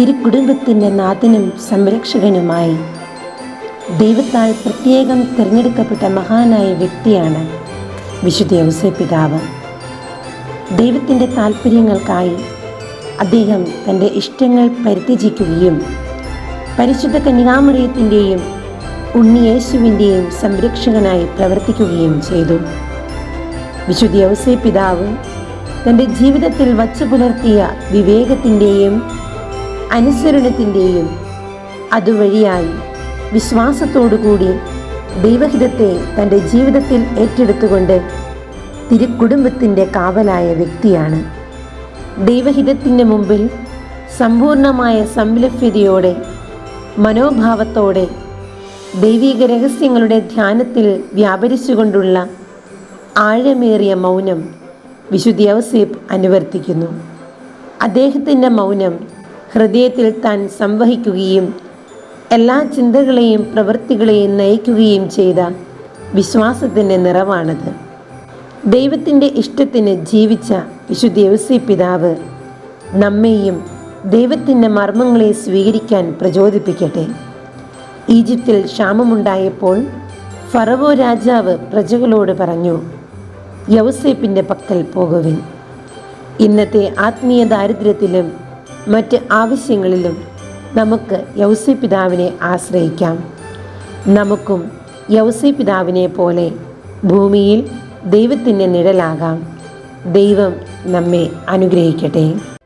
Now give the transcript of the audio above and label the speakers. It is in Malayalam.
Speaker 1: തിരുക്കുടുംബത്തിന്റെ നാഥനും സംരക്ഷകനുമായി. ദൈവത്താൽ പ്രത്യേകം തിരഞ്ഞെടുക്കപ്പെട്ട മഹാനായ വ്യക്തിയാണ് വിശുദ്ധ ഔസേ പിതാവ്. ദൈവത്തിന്റെ താല്പര്യങ്ങൾക്കായി അദ്ദേഹം തന്റെ ഇഷ്ടങ്ങൾ പരിത്യജിക്കുകയും പരിശുദ്ധ കന്യാമറിയത്തിന്റെയും ഉണ്ണിയേശുവിന്റെയും സംരക്ഷകനായി പ്രവർത്തിക്കുകയും ചെയ്തു. വിശുദ്ധ ഔസേ പിതാവ് തന്റെ ജീവിതത്തിൽ വച്ചു പുലർത്തിയ വിവേകത്തിന്റെയും അനുസരണത്തിന്റെയും അതുവഴിയായി വിശ്വാസത്തോടുകൂടി ദൈവഹിതത്തെ തന്റെ ജീവിതത്തിൽ ഏറ്റെടുത്തുകൊണ്ട് തിരുക്കുടുംബത്തിന്റെ കാവലായ വ്യക്തിയാണ്. ദൈവഹിതത്തിന്റെ മുമ്പിൽ സമ്പൂർണമായ സംലഭ്യതയോടെ മനോഭാവത്തോടെ ദൈവിക രഹസ്യങ്ങളുടെ ധ്യാനത്തിൽ വ്യാപരിച്ചുകൊണ്ടുള്ള ആഴമേറിയ മൗനം വിശുദ്ധ അനുവർത്തിക്കുന്നു. അദ്ദേഹത്തിന്റെ മൗനം ഹൃദയത്തിൽ താൻ സംവഹിക്കുകയും എല്ലാ ചിന്തകളെയും പ്രവൃത്തികളെയും നയിക്കുകയും ചെയ്ത വിശ്വാസത്തിന്റെ നിറവാണത്. ദൈവത്തിന്റെ ഇഷ്ടത്തിന് ജീവിച്ച വിശുദ്ധ ദേവസി പിതാവ് നമ്മെയും ദൈവത്തിന്റെ മർമ്മങ്ങളെ സ്വീകരിക്കാൻ പ്രചോദിപ്പിക്കട്ടെ. ഈജിപ്തിൽ ക്ഷാമമുണ്ടായപ്പോൾ ഫറവോ രാജാവ് പ്രജകളോട് പറഞ്ഞു യൗസേപ്പിന്റെ പക്കൽ പോകുവിൻ. ഇന്നത്തെ ആത്മീയ ദാരിദ്ര്യത്തിലും മറ്റ് ആവശ്യങ്ങളിലും നമുക്ക് യൗസി പിതാവിനെ ആശ്രയിക്കാം. നമുക്കും യൗസി പിതാവിനെ പോലെ ഭൂമിയിൽ ദൈവത്തിന്റെ നിഴലാകാം. ദൈവം നമ്മെ അനുഗ്രഹിക്കട്ടെ.